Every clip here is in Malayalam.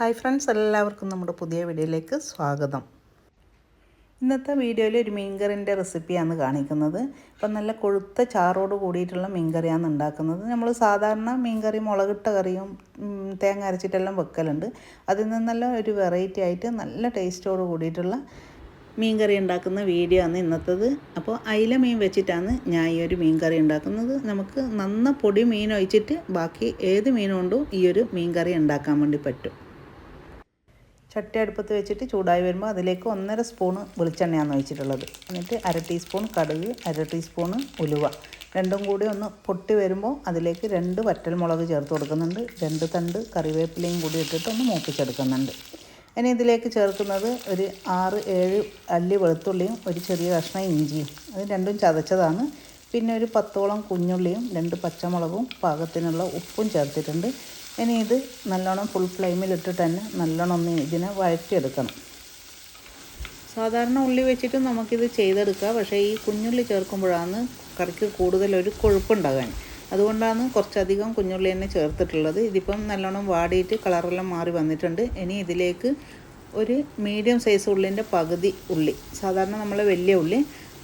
ഹായ് ഫ്രണ്ട്സ് എല്ലാവർക്കും നമ്മുടെ പുതിയ വീഡിയോയിലേക്ക് സ്വാഗതം. ഇന്നത്തെ വീഡിയോയിൽ ഒരു മീൻകറിന്റെ റെസിപ്പിയാണ് കാണിക്കുന്നത്. ഇപ്പം നല്ല കൊഴുത്ത ചാറോട് കൂടിയിട്ടുള്ള മീൻകറിയാണ് ഉണ്ടാക്കുന്നത്. നമ്മൾ സാധാരണ മീൻകറി മുളകിട്ട കറിയും തേങ്ങ അരച്ചിട്ടെല്ലാം വെക്കലുണ്ട്. അതിൽ നിന്നെല്ലാം ഒരു വെറൈറ്റി ആയിട്ട് നല്ല ടേസ്റ്റോട് കൂടിയിട്ടുള്ള മീൻകറി ഉണ്ടാക്കുന്ന വീഡിയോ ആണ് ഇന്നത്തേത്. അപ്പോൾ അയില മീൻ വെച്ചിട്ടാണ് ഞാൻ ഈ ഒരു മീൻകറി ഉണ്ടാക്കുന്നത്. നമുക്ക് നന്ന പൊടി മീൻ ഒഴിച്ചിട്ട് ബാക്കി ഏത് മീനുകൊണ്ടും ഈ ഒരു മീൻകറി ഉണ്ടാക്കാൻ വേണ്ടി പറ്റും. ചട്ടി അടുപ്പത്ത് വെച്ചിട്ട് ചൂടായി വരുമ്പോൾ അതിലേക്ക് ഒന്നര സ്പൂണ് വെളിച്ചെണ്ണയാണ് ഒഴിച്ചിട്ടുള്ളത്. എന്നിട്ട് അര ടീസ്പൂൺ കടുക് അര ടീസ്പൂണ് ഉലുവ. രണ്ടും കൂടി ഒന്ന് പൊട്ടി വരുമ്പോൾ അതിലേക്ക് രണ്ട് വറ്റൽമുളക് ചേർത്ത് കൊടുക്കുന്നുണ്ട്. രണ്ട് തണ്ട് കറിവേപ്പിലയും കൂടി ഇട്ടിട്ട് ഒന്ന് മൂപ്പിച്ചെടുക്കുന്നുണ്ട്. ഇനി ഇതിലേക്ക് ചേർക്കുന്നത് ഒരു ആറ് ഏഴ് അല്ലി വെളുത്തുള്ളിയും ഒരു ചെറിയ കഷ്ണം ഇഞ്ചിയും. അത് രണ്ടും ചതച്ചതാണ്. പിന്നെ ഒരു പത്തോളം കുഞ്ഞുള്ളിയും രണ്ട് പച്ചമുളകും പാകത്തിനുള്ള ഉപ്പും ചേർത്തിട്ടുണ്ട്. ഇനി ഇത് നല്ലോണം ഫുൾ ഫ്ലെയിമിലിട്ടിട്ട് തന്നെ നല്ലോണം ഒന്ന് ഇതിനെ വഴറ്റിയെടുക്കണം. സാധാരണ ഉള്ളി വെച്ചിട്ട് നമുക്കിത് ചെയ്തെടുക്കാം. പക്ഷേ ഈ കുഞ്ഞുള്ളി ചേർക്കുമ്പോഴാണ് കറിക്ക് കൂടുതൽ ഒരു കൊഴുപ്പുണ്ടാകാൻ. അതുകൊണ്ടാണ് കുറച്ചധികം കുഞ്ഞുള്ളി തന്നെ ചേർത്തിട്ടുള്ളത്. ഇതിപ്പം നല്ലോണം വാടിയിട്ട് കളറെല്ലാം മാറി വന്നിട്ടുണ്ട്. ഇനി ഇതിലേക്ക് ഒരു മീഡിയം സൈസ് ഉള്ളിന്റെ പകുതി ഉള്ളി സാധാരണ നമ്മൾ വലിയ ഉള്ളി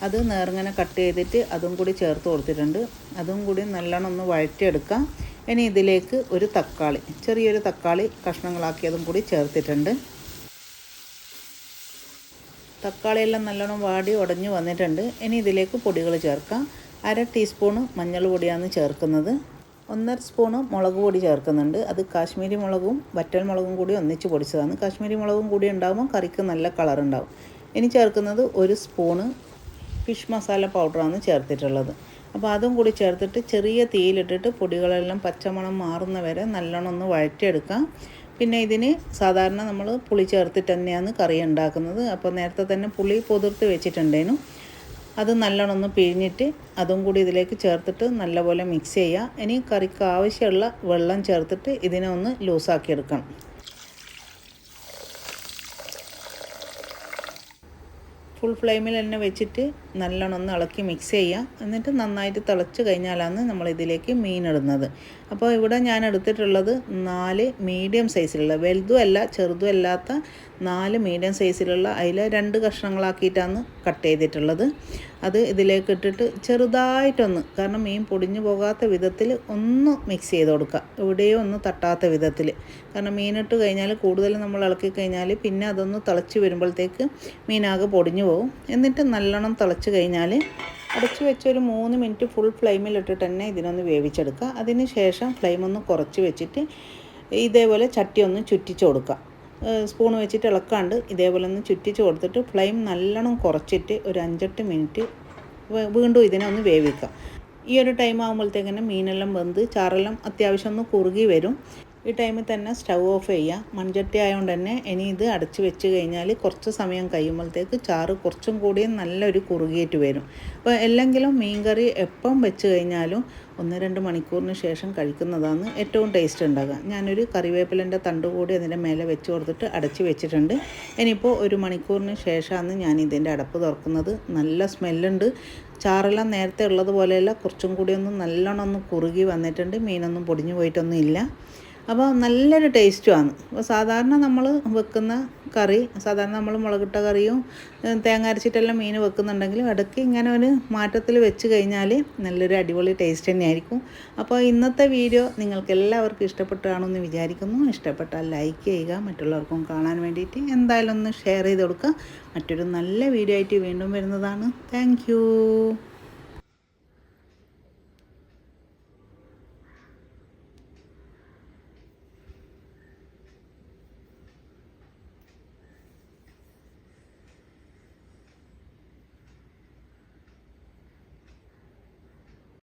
അത് നേർങ്ങനെ കട്ട് ചെയ്തിട്ട് അതും കൂടി ചേർത്ത് കൊടുത്തിട്ടുണ്ട്. അതും കൂടി നല്ലോണം ഒന്ന് വഴറ്റിയെടുക്കാം. ഇനി ഇതിലേക്ക് ഒരു തക്കാളി ചെറിയൊരു തക്കാളി കഷ്ണങ്ങളാക്കിയതും കൂടി ചേർത്തിട്ടുണ്ട്. തക്കാളിയെല്ലാം നല്ലോണം വാടി ഉടഞ്ഞു വന്നിട്ടുണ്ട്. ഇനി ഇതിലേക്ക് പൊടികൾ ചേർക്കാം. അര ടീസ്പൂണ് മഞ്ഞൾ പൊടിയാണ് ചേർക്കുന്നത്. ഒന്നര സ്പൂണ് മുളക് പൊടി ചേർക്കുന്നുണ്ട്. അത് കാശ്മീരി മുളകും വറ്റൽ മുളകും കൂടി ഒന്നിച്ച് പൊടിച്ചതാണ്. കാശ്മീരി മുളകും കൂടി ഉണ്ടാകുമ്പോൾ കറിക്ക് നല്ല കളർ ഉണ്ടാവും. ഇനി ചേർക്കുന്നത് ഒരു സ്പൂണ് ഫിഷ് മസാല പൗഡറാണ് ചേർത്തിട്ടുള്ളത്. അപ്പോൾ അതും കൂടി ചേർത്തിട്ട് ചെറിയ തീയിലിട്ടിട്ട് പൊടികളെല്ലാം പച്ചമണം മാറുന്ന വരെ നല്ലോണം ഒന്ന് വഴറ്റിയെടുക്കാം. പിന്നെ ഇതിന് സാധാരണ നമ്മൾ പുളി ചേർത്തിട്ട് തന്നെയാണ് കറി ഉണ്ടാക്കുന്നത്. അപ്പോൾ നേരത്തെ തന്നെ പുളി പൊതിർത്ത് വെച്ചിട്ടുണ്ടേനു. അത് നല്ലോണം ഒന്ന് പിഴിഞ്ഞിട്ട് അതും കൂടി ഇതിലേക്ക് ചേർത്തിട്ട് നല്ലപോലെ മിക്സ് ചെയ്യുക. ഇനി കറിക്ക് ആവശ്യമുള്ള വെള്ളം ചേർത്തിട്ട് ഇതിനെ ഒന്ന് ലൂസാക്കി എടുക്കണം ഫുൾ ഫ്ലെയിമിൽ തന്നെ വെച്ചിട്ട് നല്ലോണം ഒന്ന് ഇളക്കി മിക്സ് ചെയ്യുക എന്നിട്ട് നന്നായിട്ട് തിളച്ച് കഴിഞ്ഞാലാണ് നമ്മൾ ഇതിലേക്ക് മീൻ ഇടുന്നത്. അപ്പോൾ ഇവിടെ ഞാൻ എടുത്തിട്ടുള്ളത് നാല് മീഡിയം സൈസിലുള്ള വലുതും അല്ല ചെറുതും അല്ലാത്ത നാല് മീഡിയം സൈസിലുള്ള അതിൽ രണ്ട് കഷ്ണങ്ങളാക്കിയിട്ടാണ് കട്ട് ചെയ്തിട്ടുള്ളത്. അത് ഇതിലേക്ക് ഇട്ടിട്ട് ചെറുതായിട്ടൊന്ന് കാരണം മീൻ പൊടിഞ്ഞു പോകാത്ത വിധത്തിൽ ഒന്ന് മിക്സ് ചെയ്ത് കൊടുക്കുക. എവിടെയോ ഒന്ന് തട്ടാത്ത വിധത്തിൽ. കാരണം മീനിട്ട് കഴിഞ്ഞാൽ കൂടുതൽ നമ്മൾ ഇളക്കി കഴിഞ്ഞാൽ പിന്നെ അതൊന്ന് തിളച്ച് വരുമ്പോഴത്തേക്ക് മീനാകെ പൊടിഞ്ഞു പോകും. എന്നിട്ട് നല്ലോണം തിളച്ച് കഴിഞ്ഞാൽ അടച്ചു വെച്ചൊരു മൂന്ന് മിനിറ്റ് ഫുൾ ഫ്ലെയിമിലിട്ടിട്ട് തന്നെ ഇതിനൊന്ന് വേവിച്ചെടുക്കുക. അതിന് ശേഷം ഫ്ലെയിം ഒന്ന് കുറച്ച് വെച്ചിട്ട് ഇതേപോലെ ചട്ടി ഒന്ന് ചുറ്റിച്ച് കൊടുക്കുക. സ്പൂൺ വെച്ചിട്ട് ഇളക്കാണ്ട് ഇതേപോലെ ഒന്ന് ചുറ്റിച്ച് കൊടുത്തിട്ട് ഫ്ലെയിം നല്ലോണം കുറച്ചിട്ട് ഒരു അഞ്ചെട്ട് മിനിറ്റ് വീണ്ടും ഇതിനെ ഒന്ന് വേവിക്കാം ഈ ഒരു ടൈം ആകുമ്പോഴത്തേക്കിന് മീനെല്ലാം വെന്ത് ചാറെല്ലാം അത്യാവശ്യം ഒന്ന് കുറുകി വരും. ഈ ടൈമിൽ തന്നെ സ്റ്റൗ ഓഫ് ചെയ്യുക മൺചട്ടി ആയതുകൊണ്ട് തന്നെ ഇനി ഇത് അടച്ചു വെച്ച് കഴിഞ്ഞാൽ കുറച്ച് സമയം കഴിയുമ്പോഴത്തേക്ക് ചാറ് കുറച്ചും കൂടി നല്ലൊരു കുറുകിയിട്ട് വരും. അപ്പോൾ അല്ലെങ്കിലും മീൻകറി എപ്പം വെച്ച് കഴിഞ്ഞാലും ഒന്ന് രണ്ട് മണിക്കൂറിന് ശേഷം കഴിക്കുന്നതാണ് ഏറ്റവും ടേസ്റ്റ് ഉണ്ടാകുക ഞാനൊരു കറിവേപ്പിലന്റെ തണ്ട് കൂടി അതിന്റെ മേലെ വെച്ച് കൊടുത്തിട്ട് അടച്ച് വെച്ചിട്ടുണ്ട്. ഇനിയിപ്പോൾ ഒരു മണിക്കൂറിന് ശേഷമാണ് ഞാൻ ഇതിന്റെ അടപ്പ് തുറക്കുന്നത്. നല്ല സ്മെല്ലുണ്ട്. ചാറെല്ലാം നേരത്തെ ഉള്ളതുപോലെയല്ല കുറച്ചും കൂടി ഒന്ന് നല്ലോണം ഒന്ന് കുറുകി വന്നിട്ടുണ്ട്. മീനൊന്നും പൊടിഞ്ഞു പോയിട്ടൊന്നും ഇല്ല അപ്പോൾ നല്ലൊരു ടേസ്റ്റുമാണ് അപ്പോൾ സാധാരണ നമ്മൾ വെക്കുന്ന കറി സാധാരണ നമ്മൾ മുളകിട്ട കറിയും തേങ്ങ അരച്ചിട്ടെല്ലാം മീൻ വെക്കുന്നുണ്ടെങ്കിൽ ഇടയ്ക്ക് ഇങ്ങനെ ഒരു മാറ്റത്തിൽ വെച്ച് കഴിഞ്ഞാൽ നല്ലൊരു അടിപൊളി ടേസ്റ്റ് തന്നെയായിരിക്കും. അപ്പോൾ ഇന്നത്തെ വീഡിയോ നിങ്ങൾക്ക് എല്ലാവർക്കും ഇഷ്ടപ്പെട്ടാണെന്ന് വിചാരിക്കുന്നു. ഇഷ്ടപ്പെട്ടാൽ ലൈക്ക് ചെയ്യുക മറ്റുള്ളവർക്കും കാണാൻ വേണ്ടിയിട്ട് എന്തായാലും ഒന്ന് ഷെയർ ചെയ്ത് കൊടുക്കുക. മറ്റൊരു നല്ല വീഡിയോ ആയിട്ട് വീണ്ടും വരുന്നതാണ്. താങ്ക്